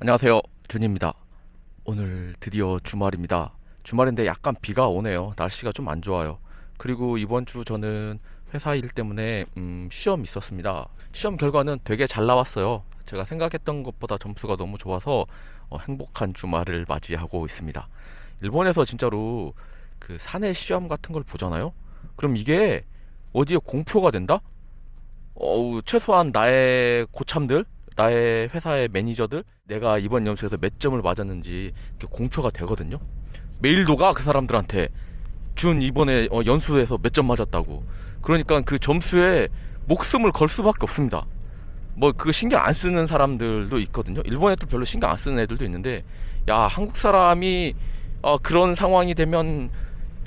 안녕하세요. 준입니다. 오늘 드디어 주말입니다. 주말인데 약간 비가 오네요. 날씨가 좀 안 좋아요. 그리고 이번 주 저는 회사 일 때문에 음, 시험 있었습니다. 시험 결과는 되게 잘 나왔어요. 제가 생각했던 것보다 점수가 너무 좋아서 어, 행복한 주말을 맞이하고 있습니다. 일본에서 진짜로 그 사내 시험 같은 걸 보잖아요. 그럼 이게 어디에 공표가 된다? 어우, 최소한 나의 고참들, 나의 회사의 매니저들, 내가 이번 연수에서 몇 점을 맞았는지 공표가 되거든요. 메일도 가 그 사람들한테 준 이번에 어, 연수에서 몇 점 맞았다고. 그러니까 그 점수에 목숨을 걸 수밖에 없습니다. 뭐 그 신경 안 쓰는 사람들도 있거든요. 일본 애들 별로 신경 안 쓰는 애들도 있는데 야 한국 사람이 어, 그런 상황이 되면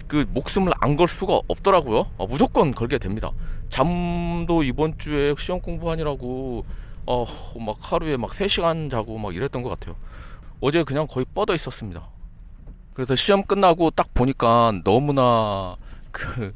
그 목숨을 안 걸 수가 없더라고요. 어, 무조건 걸게 됩니다. 잠도 이번 주에 시험 공부하느라고 어, 막 하루에 막 3시간 자고 막 이랬던 것 같아요. 어제 그냥 거의 뻗어 있었습니다. 그래서 시험 끝나고 딱 보니까 너무나 그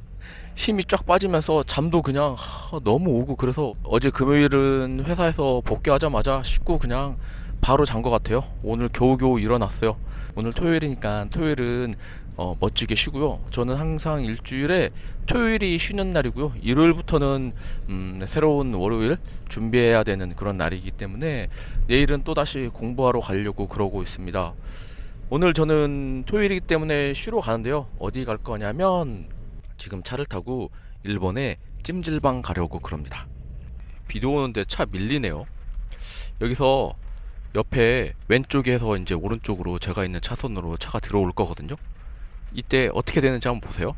힘이 쫙 빠지면서 잠도 그냥 하, 너무 오고 그래서 어제 금요일은 회사에서 복귀하자마자 씻고 그냥 바로 잔 것 같아요. 오늘 겨우겨우 일어났어요. 오늘 토요일이니까 토요일은 어, 멋지게 쉬고요. 저는 항상 일주일에 토요일이 쉬는 날이고요. 일요일부터는 음, 새로운 월요일 준비해야 되는 그런 날이기 때문에 내일은 또 다시 공부하러 가려고 그러고 있습니다. 오늘 저는 토요일이기 때문에 쉬러 가는데요. 어디 갈 거냐면 지금 차를 타고 일본에 찜질방 가려고 그럽니다. 비도 오는데 차 밀리네요. 여기서 옆에 왼쪽에서 이제 오른쪽으로 제가 있는 차선으로 차가 들어올 거거든요. 이때 어떻게 되는지 한번 보세요.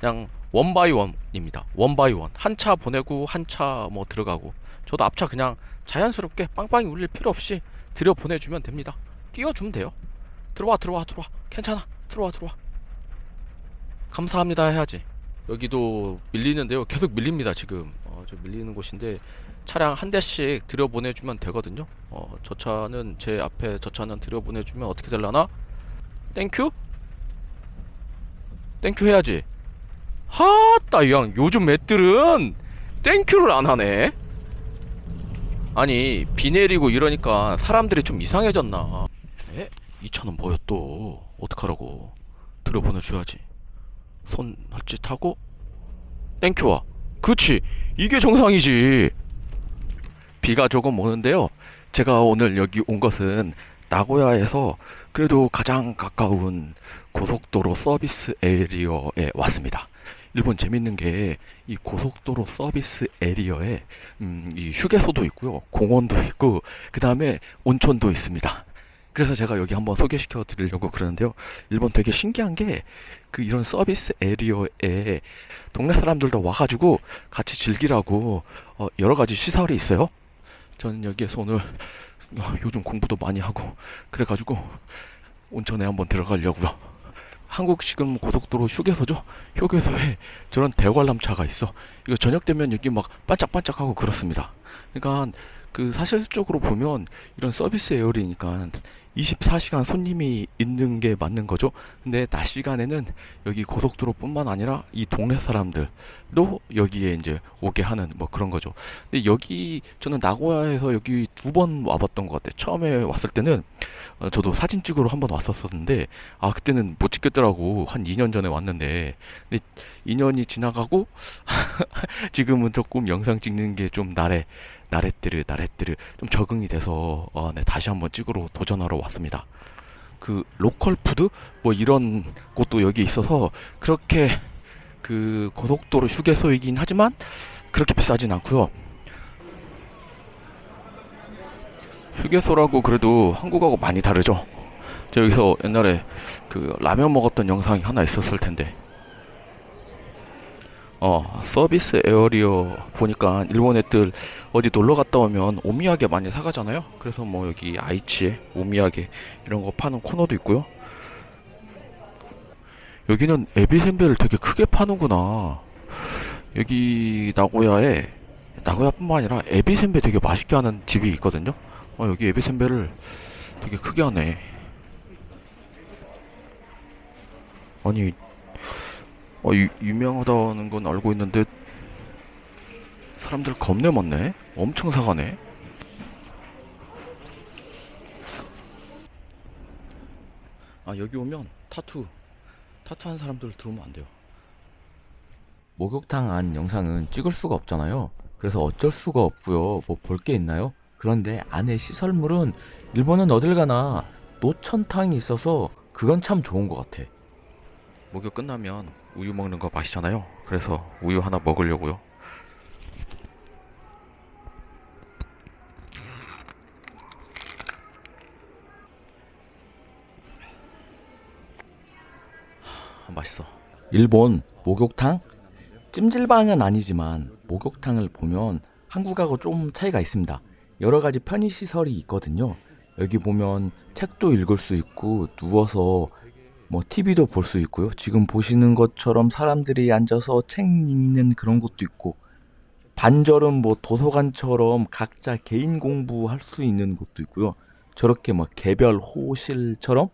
그냥 원 바이 원입니다. 원 바이 원. 한 차 보내고 한 차 뭐 들어가고. 저도 앞차 그냥 자연스럽게 빵빵이 울릴 필요 없이 들여 보내주면 됩니다. 띄워주면 돼요. 들어와 들어와 들어와. 괜찮아. 들어와 들어와. 감사합니다 해야지. 여기도 밀리는데요. 계속 밀립니다 지금. 어, 저 밀리는 곳인데 차량 한 대씩 들여 보내주면 되거든요. 어, 저 차는 제 앞에 저 차는 들여 보내주면 어떻게 될라나? 땡큐? 땡큐 해야지. 하따 이양 요즘 애들은 땡큐를 안 하네. 아니 비 내리고 이러니까 사람들이 좀 이상해졌나? 에? 이 차는 뭐야 또? 어떡하라고? 들여 보내줘야지. 손 헛짓하고 땡큐와. 그치 이게 정상이지. 비가 조금 오는데요. 제가 오늘 여기 온 것은 나고야에서 그래도 가장 가까운 고속도로 서비스 에리어에 왔습니다. 일본 재밌는 게 이 고속도로 서비스 에리어에 음, 이 휴게소도 있고요, 공원도 있고 그 다음에 온천도 있습니다. 그래서 제가 여기 한번 소개시켜 드리려고 그러는데요. 일본 되게 신기한 게 그 이런 서비스 에리어에 동네 사람들도 와가지고 같이 즐기라고 어, 여러 가지 시설이 있어요. 저는 여기에서 오늘 어, 요즘 공부도 많이 하고 그래가지고 온천에 한번 들어가려고요. 한국식은 고속도로 휴게소죠. 휴게소에 저런 대관람차가 있어. 이거 저녁 되면 여기 막 반짝반짝하고 그렇습니다. 그러니까 그 사실적으로 보면 이런 서비스 에어리니까 24시간 손님이 있는 게 맞는 거죠. 근데 낮 시간에는 여기 고속도로뿐만 아니라 이 동네 사람들도 여기에 이제 오게 하는 뭐 그런 거죠. 근데 여기 저는 나고야에서 여기 두 번 와봤던 것 같아요. 처음에 왔을 때는 어, 저도 사진 찍으러 한 번 왔었었는데 아 그때는 못 찍겠더라고 한 2년 전에 왔는데 근데 2년이 지나가고 지금은 조금 영상 찍는 게 좀 나래 나래뜨르 나래뜨르 좀 적응이 돼서 어, 네, 다시 한번 찍으러 도전하러 왔습니다. 그 로컬 푸드 뭐 이런 곳도 여기 있어서 그렇게 그 고속도로 휴게소이긴 하지만 그렇게 비싸진 않고요. 휴게소라고 그래도 한국하고 많이 다르죠. 저 여기서 옛날에 그 라면 먹었던 영상이 하나 있었을 텐데. 어, 서비스 에어리어 보니까 일본 애들 어디 놀러 갔다 오면 오미야게 많이 사가잖아요. 그래서 뭐 여기 아이치에 오미야게 이런 거 파는 코너도 있고요. 여기는 에비센베를 되게 크게 파는구나. 여기 나고야에 나고야뿐만 아니라 에비센베 되게 맛있게 하는 집이 있거든요. 어, 여기 에비센베를 되게 크게 하네. 아니, 어, 유, 유명하다는 건 알고 있는데, 사람들 겁내 많네? 엄청 사가네? 아 여기 오면 타투 타투 한 사람들 들어오면 안 돼요. 목욕탕 안 영상은 찍을 수가 없잖아요. 그래서 어쩔 수가 없고요. 뭐 볼 게 있나요? 그런데 안에 시설물은 일본은 어딜 가나 노천탕이 있어서 그건 참 좋은 것 같아. 목욕 끝나면 우유 먹는 거 맛있잖아요. 그래서 우유 하나 먹으려고요. 하, 맛있어. 일본 목욕탕? 찜질방은 아니지만 목욕탕을 보면 한국하고 좀 차이가 있습니다. 여러 가지 편의 시설이 있거든요. 여기 보면 책도 읽을 수 있고 누워서 뭐 TV도 볼 수 있고요. 지금 보시는 것처럼 사람들이 앉아서 책 읽는 그런 것도 있고 반절은 뭐 도서관처럼 각자 개인 공부할 수 있는 곳도 있고요. 저렇게 뭐 개별 호실처럼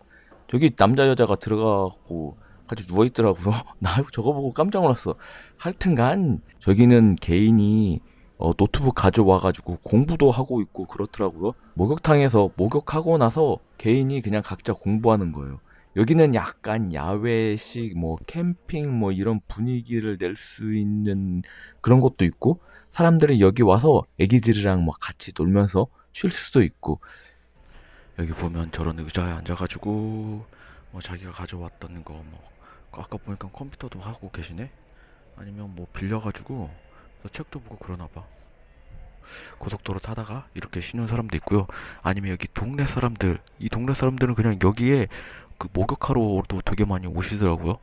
저기 남자 여자가 들어가고 같이 누워 있더라고요. 나 저거 보고 깜짝 놀랐어. 하여튼간 저기는 개인이 어, 노트북 가져와가지고 공부도 하고 있고 그렇더라고요. 목욕탕에서 목욕하고 나서 개인이 그냥 각자 공부하는 거예요. 여기는 약간 야외식 뭐 캠핑 뭐 이런 분위기를 낼 수 있는 그런 것도 있고 사람들이 여기 와서 애기들이랑 뭐 같이 놀면서 쉴 수도 있고. 여기 보면 저런 의자에 앉아가지고 뭐 자기가 가져왔던 거 뭐 아까 보니까 컴퓨터도 하고 계시네? 아니면 뭐 빌려가지고 또 책도 보고 그러나 봐. 고속도로 타다가 이렇게 쉬는 사람도 있고요. 아니면 여기 동네 사람들 이 동네 사람들은 그냥 여기에 그 목욕하러도 되게 많이 오시더라고요.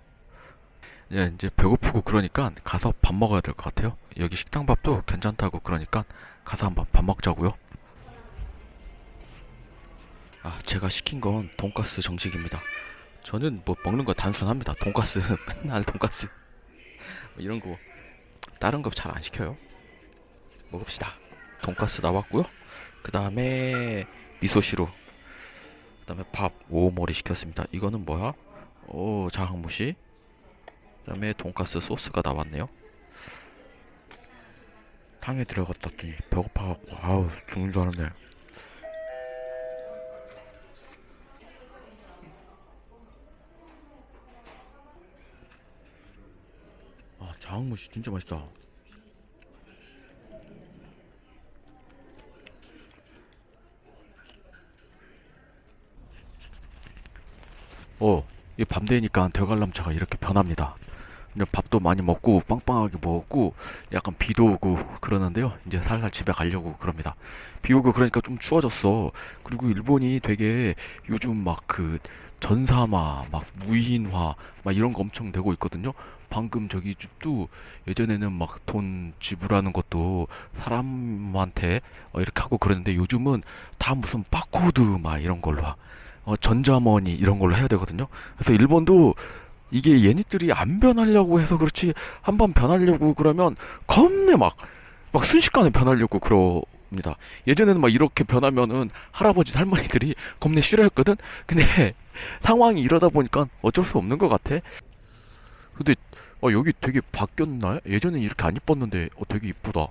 예, 이제 배고프고 그러니까 가서 밥 먹어야 될 것 같아요. 여기 식당 밥도 괜찮다고 그러니까 가서 한번 밥 먹자고요. 아 제가 시킨 건 돈가스 정식입니다. 저는 뭐 먹는 거 단순합니다. 돈가스 맨날 돈가스. 뭐 이런 거 다른 거 잘 안 시켜요. 먹읍시다. 돈가스 나왔고요. 그 다음에 미소시루 그 다음에 밥 오모리 시켰습니다. 이거는 뭐야? 오 자항무시. 그 다음에 돈가스 소스가 나왔네요. 탕에 들어갔다 더니 배고파갖고 아우 죽는 줄 알았네. 아 자항무시 진짜 맛있다 어, 이 밤 되니까 대관람차가 이렇게 변합니다. 근데 밥도 많이 먹고 빵빵하게 먹었고 약간 비도 오고 그러는데요. 이제 살살 집에 가려고 그럽니다. 비 오고 그러니까 좀 추워졌어. 그리고 일본이 되게 요즘 막 그 전사마, 막 무인화, 막 이런 거 엄청 되고 있거든요. 방금 저기 집도 예전에는 막 돈 지불하는 것도 사람한테 어, 이렇게 하고 그랬는데 요즘은 다 무슨 바코드 막 이런 걸로 하- 어, 전자머니 이런 걸로 해야 되거든요. 그래서 일본도 이게 얘네들이 안 변하려고 해서 그렇지 한번 변하려고 그러면 겁내 막, 막 순식간에 변하려고 그럽니다. 예전에는 막 이렇게 변하면은 할아버지 할머니들이 겁내 싫어했거든? 근데 상황이 이러다 보니까 어쩔 수 없는 것 같아. 근데 어, 여기 되게 바뀌었나요? 예전엔 이렇게 안 이뻤는데 어, 되게 이쁘다.